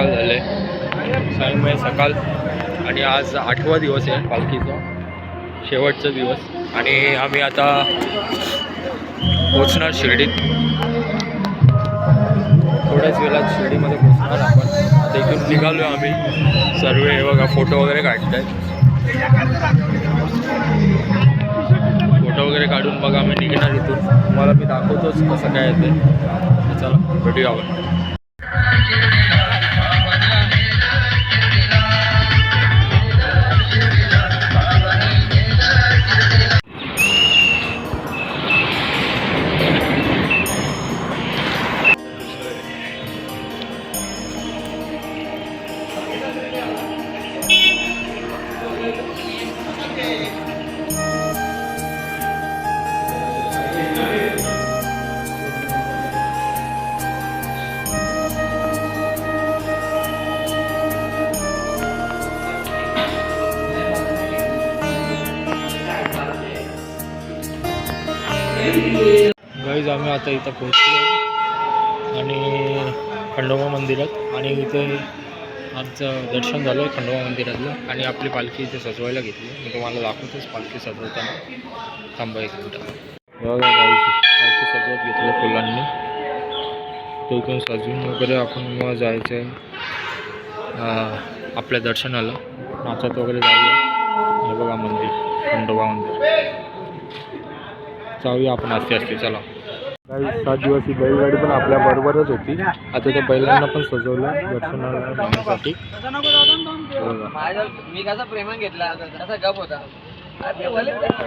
म्हणजे सकाळ आणि आज आठवा दिवस आहे पालखीचा. शेवटचा दिवस. आणि आम्ही आता पोचणार शिर्डीत. थोड्याच वेळात शिर्डीमध्ये पोचणार आपण. तिथून निघालो आम्ही. सर्व हे बघा फोटो वगैरे काढत आहेत फोटो वगैरे काढून बघा आम्ही निघणार इथून. तुम्हाला मी दाखवतोच कसं काय येते चला भेटूया आपण. आम्ही आता इथं पोहोचलो आणि खंडोबा मंदिरात. आणि इथे आमचं दर्शन झालं आहे खंडोबा मंदिरातलं. आणि आपली पालखी इथे सजवायला घेतली. मी तुम्हाला दाखवतोच पालखी सजवताना. थांबा एक मिनटं. बघा पालखी सजवत घेतलं फुलांनी. तो इथून सजवून वगैरे आपण मग जायचं आहे आपल्या दर्शनाला. नाचत वगैरे जाऊया. हे बघा मंदिर खंडोबा मंदिर. जाऊया आपण असते असते चला. काही सात दिवस ही बैलगाडी पण आपल्या बरोबरच होती. आता त्या बैलांना पण सजवलं दर्शनाला जाण्यासाठी मी कसा प्रेमान घेतला कसा गप होता.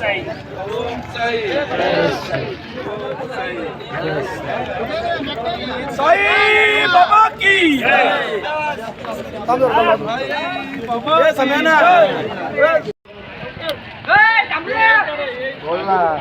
Saí, aí, babaki! Tá Olá!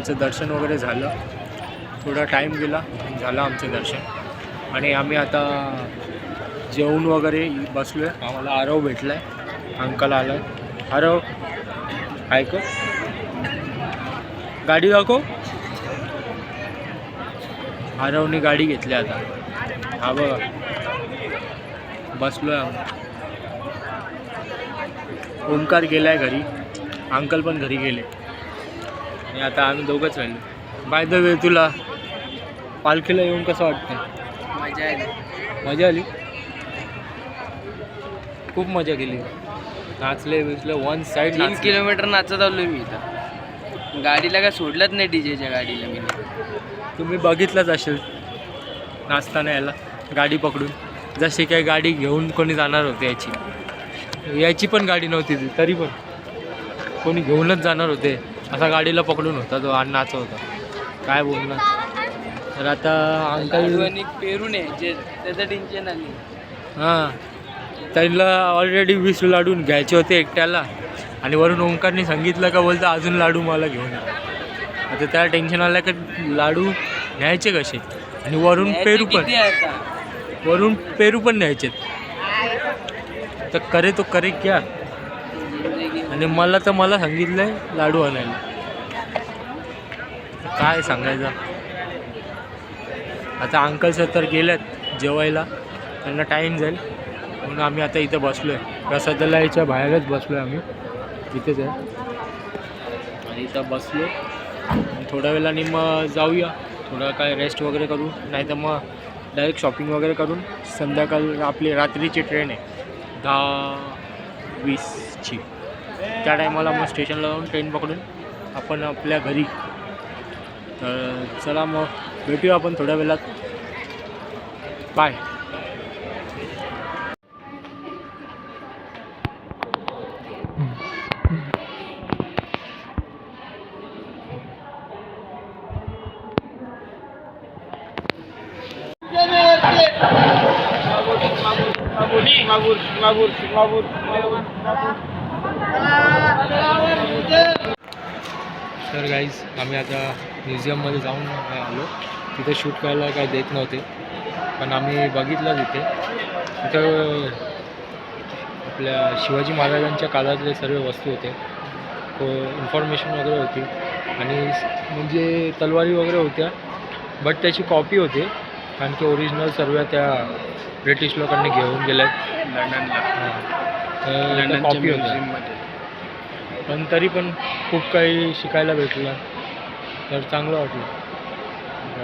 आमचं दर्शन वगैरे झालं. थोडा टाईम गेला झालं आमचं दर्शन. आणि आम्ही आता जेवण वगैरे बसलो आहे आम्हाला आरव भेटला आहे अंकल आला आहे आरव ऐक गाडी दाखव. आरवने गाडी घेतली आता. हा बघा. बसलो आहे ओंकार गेला गेलाय घरी. अंकल पण घरी गेले. आणि आता आम्ही दोघंच राहिलो बाय द वे तुला पालखीला येऊन कसं वाटतं? मजा आली. मजा आली? खूप मजा केली. नाचले बिचले वन साईड तीन किलोमीटर नाचत आलोय मी इथं. गाडीला काय सोडलंच नाही डीजेच्या गाडीला मी. तुम्ही बघितलंच असेल नाचताना याला गाडी पकडून. जशी काही गाडी घेऊन कोणी जाणार होते याची. याची पण गाडी नव्हती ती तरी पण. कोणी घेऊनच जाणार होते. असा गाडीला पकडून होता तो आणि होता. काय बोलणार? तर आता अंकल आणि पेरू नये जे त्याचं टेन्शन आली हां. त्यांना ऑलरेडी वीस लाडू घ्यायचे होते एकट्याला. आणि वरून ओंकारने सांगितलं का बोलतं अजून लाडू मला घेऊन. आता त्याला टेन्शन आलं का लाडू न्यायचे कसे? आणि वरून पेरू पण आहे? वरून पेरू पण न्यायचेत. तर करे तो करे क्या? आणि मला तर मला सांगितलं आहे लाडू आणायला. काय सांगायचं? आता अंकल सर तर गेल्यात जेवायला. त्यांना टाईम जाईल म्हणून आम्ही आता इथं बसलो आहे रसदलाईच्या याच्या बाहेरच बसलो आहे आम्ही. इथेच आहे. आणि इथं बसलो. थोड्या वेळाने मग जाऊया. थोडं काय रेस्ट वगैरे करू. नाही तर मग डायरेक्ट शॉपिंग वगैरे करून संध्याकाळ आपली रात्रीची ट्रेन आहे. दहा वीसची. त्या टायमाला मग स्टेशनला जाऊन ट्रेन पकडून आपण आपल्या घरी. तर चला मग भेटूया आपण थोड्या वेळात. बाय तर गाईज आम्ही आता म्युझियममध्ये जाऊन आलो. तिथे शूट करायला काय देत नव्हते. पण आम्ही बघितलं तिथे. तिथं आपल्या शिवाजी महाराजांच्या काळातले सर्व वस्तू होते. इन्फॉर्मेशन वगैरे होती. आणि म्हणजे तलवारी वगैरे होत्या. बट त्याची कॉपी होते. कारण की ओरिजिनल सर्व त्या ब्रिटिश लोकांनी घेऊन गेल्यात. लंडनला कॉपी पण तरी पण खूप काही शिकायला भेटलं. तर चांगलं वाटलं.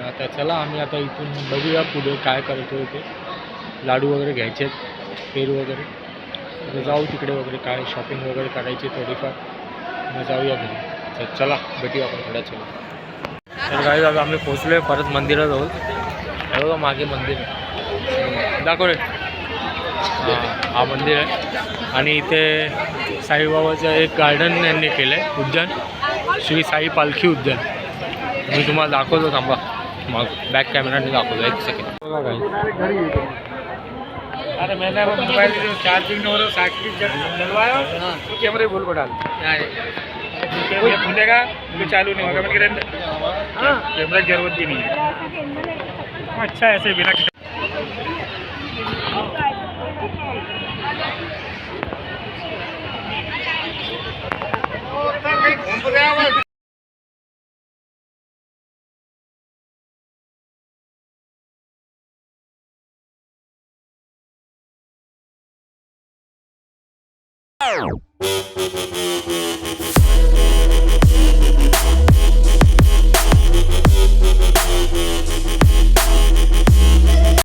आता चला आम्ही आता इथून बघूया पुढे काय करतो ते. लाडू वगैरे घ्यायचे आहेत पेरू वगैरे. जाऊ तिकडे वगैरे काय शॉपिंग वगैरे करायची थोडीफार. मग जाऊया घरी. तर चला भेटूया आपण थोड्या चला तर काय झालं आम्ही पोचलो आहे परत हे बघा मागे मंदिर दाखव रे. हां हा मंदिर आहे. आणि इथे साईबाबाचं एक गार्डन यांनी केलं आहे उद्यान. श्री साई पालखी उद्यान. मी तुम्हाला दाखवतो थांबा. मग बॅक कॅमेराने दाखवतो एक सेकंड अरे मैंने मोबाइल जो चार्जिंग हो रहा साइकिल डलवाया तो कैमरे भूल को डाल। कैमरा खुलेगा तो चालू नहीं होगा कैमरा की जरूरत भी नहीं है। अच्छा ऐसे बिना Oh.